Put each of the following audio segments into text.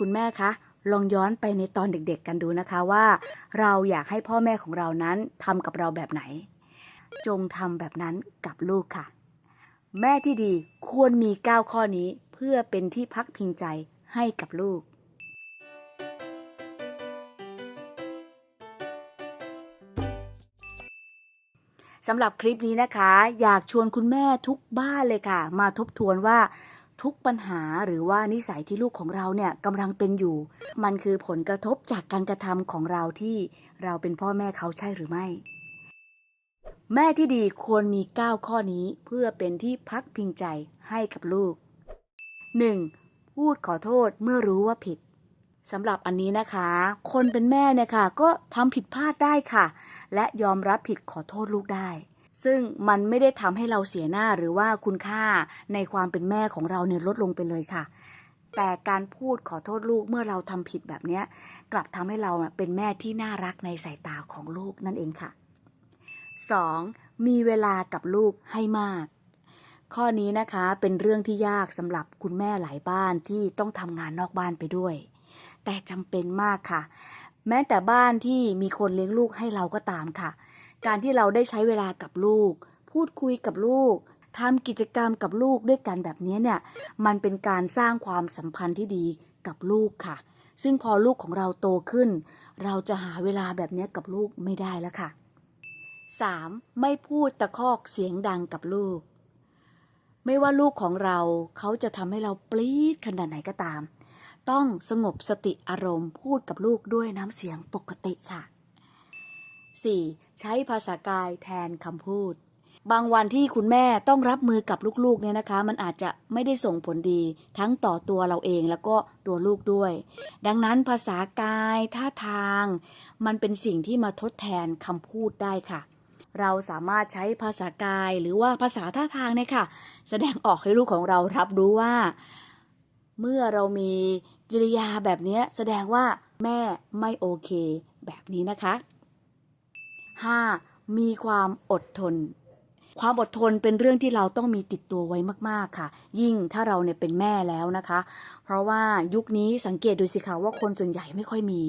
คุณแม่คะลองย้อนไปในตอนเด็กๆกันดูนะคะว่า เราอยากให้พ่อแม่ของเรานั้นทำกับเราแบบไหน จงทำแบบนั้นกับลูกค่ะ แม่ที่ดีควรมี 9 ข้อนี้เพื่อเป็นที่พักพิงใจให้กับลูก สำหรับคลิปนี้นะคะ อยากชวนคุณแม่ทุกบ้านเลยค่ะ มาทบทวนว่า ทุกปัญหาหรือว่านิสัยที่ลูกของเราเนี่ยกำลังเป็นอยู่ มันคือผลกระทบจากการกระทำของเราที่เราเป็นพ่อแม่เขาใช่หรือไม่ แม่ที่ดีควรมี 9 ข้อนี้เพื่อเป็นที่พักพิงใจให้กับลูก 1. พูดขอโทษเมื่อรู้ว่าผิดสำหรับอันนี้นะคะ คนเป็นแม่เนี่ยค่ะ ก็ทำผิดพลาดได้ค่ะ และยอมรับผิดขอโทษลูกได้ ซึ่งมันไม่ได้ทำให้เราเสียหน้าหรือว่าคุณค่าในความเป็นแม่ของเราเนี่ยลดลงไปเลยค่ะ แต่การพูดขอโทษลูกเมื่อเราทำผิดแบบเนี้กลับทำให้เราเป็นแม่ที่น่ารักในสายตาของลูกนั่นเองค่ะ 2. มีเวลากับลูกให้มาก ข้อนี้นะคะเป็นเรื่องที่ยากสำหรับคุณแม่หลายบ้านที่ต้องทำงานนอกบ้านไปด้วย แต่จำเป็นมากค่ะ แม้แต่บ้านที่มีคนเลี้ยงลูกให้เราก็ตามค่ะ การที่เราได้ใช้เวลากับลูก พูดคุยกับลูกทำกิจกรรมกับลูกด้วยกันแบบนี้เนี่ย มันเป็นการสร้างความสัมพันธ์ที่ดีกับลูกค่ะ ซึ่งพอลูกของเราโตขึ้น เราจะหาเวลาแบบนี้กับลูกไม่ได้แล้วค่ะ 3. ไม่พูดตะคอกเสียงดังกับลูก ไม่ว่าลูกของเราเขาจะทำให้เราปรี๊ดขนาดไหนก็ตาม ต้องสงบสติอารมณ์พูดกับลูกด้วยน้ำเสียงปกติค่ะ 4. ใช้ภาษากายแทนคำพูด บางวันที่คุณแม่ต้องรับมือกับลูกๆเนี่ยนะคะ มันอาจจะไม่ได้ส่งผลดีทั้งต่อตัวเราเองแล้วก็ตัวลูกด้วย ดังนั้นภาษากายท่าทาง มันเป็นสิ่งที่มาทดแทนคำพูดได้ค่ะเราสามารถใช้ภาษากายหรือว่าภาษาท่าทางเนี่ยค่ะ แสดงออกให้ลูกของเรารับรู้ว่า เมื่อเรามีกิริยาแบบนี้แสดงว่าแม่ไม่โอเค แบบนี้นะคะ 5. มีความอดทน ความอดทนเป็นเรื่องที่เราต้องมีติดตัวไว้มาก ๆ ค่ะ ยิ่งถ้าเราเนี่ยเป็นแม่แล้วนะคะ เพราะว่ายุคนี้สังเกตดูสิคะว่าคนส่วนใหญ่ไม่ค่อยมี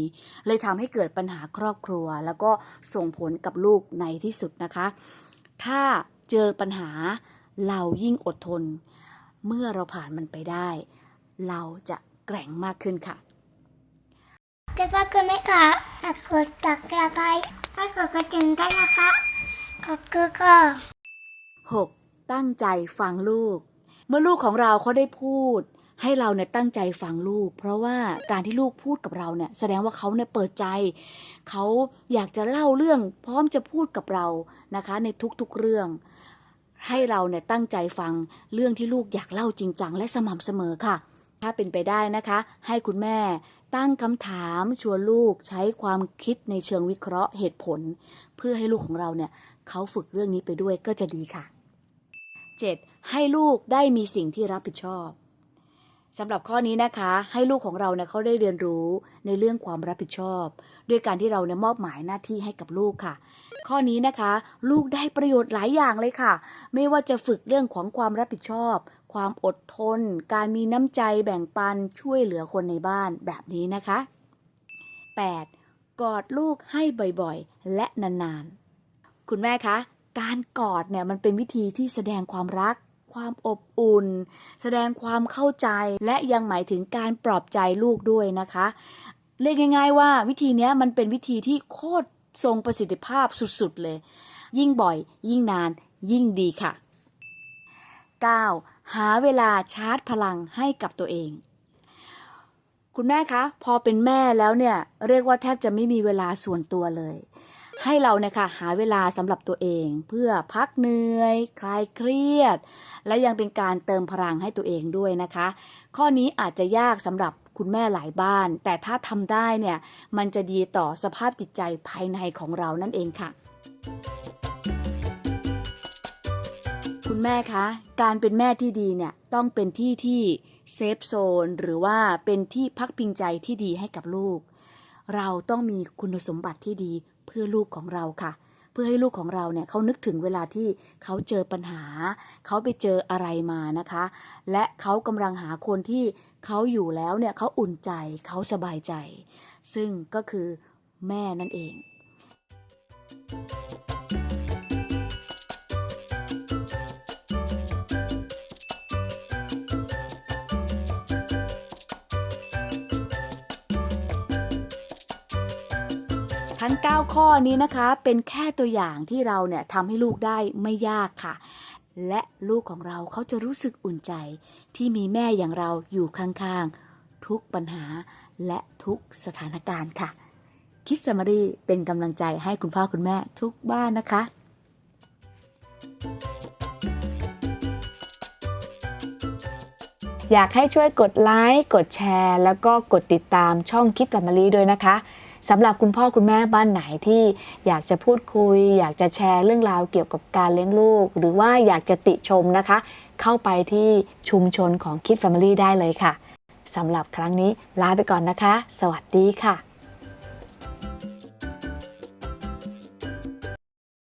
เลยทำให้เกิดปัญหาครอบครัว แล้วก็ส่งผลกับลูกในที่สุดนะคะ ถ้าเจอปัญหาเรายิ่งอดทน เมื่อเราผ่านมันไปได้ เราจะแกร่งมากขึ้นค่ะคุณพ่อคุณแม่คะฝากกดตักกระไบฝา กกดกระดิ่งด้นะคะขอบคุณค่ะ 6. ตั้งใจฟังลูก เมื่อลูกของเราเขาได้พูด ให้เราเนี่ยตั้งใจฟังลูก เพราะว่าการที่ลูกพูดกับเราเนี่ยแสดงว่าเขาเนี่ยเปิดใจ เขาอยากจะเล่าเรื่อง พร้อมจะพูดกับเรานะคะ ในทุกๆเรื่อง ให้เราเนี่ยตั้งใจฟังเรื่องที่ลูกอยากเล่าจริงจังและสม่ำเสมอค่ะ ถ้าเป็นไปได้นะคะ ให้คุณแม่ตั้งคำถามชวนลูกใช้ความคิดในเชิงวิเคราะห์เหตุผล เพื่อให้ลูกของเราเนี่ยเขาฝึกเรื่องนี้ไปด้วยก็จะดีค่ะ 7. ให้ลูกได้มีสิ่งที่รับผิดชอบสำหรับข้อนี้นะคะ ให้ลูกของเราเนี่ยเขาได้เรียนรู้ในเรื่องความรับผิดชอบ ด้วยการที่เราเนี่ยมอบหมายหน้าที่ให้กับลูกค่ะ ข้อนี้นะคะ ลูกได้ประโยชน์หลายอย่างเลยค่ะ ไม่ว่าจะฝึกเรื่องของความรับผิดชอบ ความอดทน การมีน้ำใจแบ่งปันช่วยเหลือคนในบ้านแบบนี้นะคะ 8. กอดลูกให้บ่อยๆ และนานๆ คุณแม่คะ การกอดเนี่ยมันเป็นวิธีที่แสดงความรัก ความอบอุ่น แสดงความเข้าใจและยังหมายถึงการปลอบใจลูกด้วยนะคะ เรียกง่าย ๆ ว่าวิธีนี้มันเป็นวิธีที่โคตรทรงประสิทธิภาพสุดๆเลย ยิ่งบ่อย ยิ่งนาน ยิ่งดีค่ะ 9. หาเวลาชาร์จพลังให้กับตัวเอง คุณแม่คะ พอเป็นแม่แล้วเนี่ย เรียกว่าแทบจะไม่มีเวลาส่วนตัวเลย ให้เราเนี่ยค่ะหาเวลาสำหรับตัวเอง เพื่อพักเหนื่อย คลายเครียด และยังเป็นการเติมพลังให้ตัวเองด้วยนะคะ ข้อนี้อาจจะยากสำหรับคุณแม่หลายบ้าน แต่ถ้าทำได้เนี่ย มันจะดีต่อสภาพจิตใจภายในของเรานั่นเองค่ะ แม่คะ การเป็นแม่ที่ดีเนี่ยต้องเป็นที่ที่เซฟโซนหรือว่าเป็นที่พักพิงใจที่ดีให้กับลูก เราต้องมีคุณสมบัติที่ดีเพื่อลูกของเราค่ะ เพื่อให้ลูกของเราเนี่ยเขานึกถึงเวลาที่เขาเจอปัญหา เขาไปเจออะไรมานะคะ และเขากำลังหาคนที่เขาอยู่แล้วเนี่ยเขาอุ่นใจเขาสบายใจ ซึ่งก็คือแม่นั่นเอง ทั้ง 9 ข้อนี้นะคะ เป็นแค่ตัวอย่างที่เราเนี่ยทำให้ลูกได้ไม่ยากค่ะ และลูกของเราเขาจะรู้สึกอุ่นใจ ที่มีแม่อย่างเราอยู่ข้างๆ ทุกปัญหาและทุกสถานการณ์ค่ะ คิดสมารีเป็นกำลังใจให้คุณพ่อคุณแม่ทุกบ้านนะคะ อยากให้ช่วยกดไลค์กดแชร์ แล้วก็กดติดตามช่องคิดกับมารีด้วยนะคะ สำหรับคุณพ่อคุณแม่บ้านไหนที่อยากจะพูดคุย อยากจะแชร์เรื่องราวเกี่ยวกับการเลี้ยงลูก หรือว่าอยากจะติชมนะคะ เข้าไปที่ชุมชนของคิด Family ได้เลยค่ะสำหรับครั้งนี้ลาไปก่อนนะคะ สวัสดีค่ะ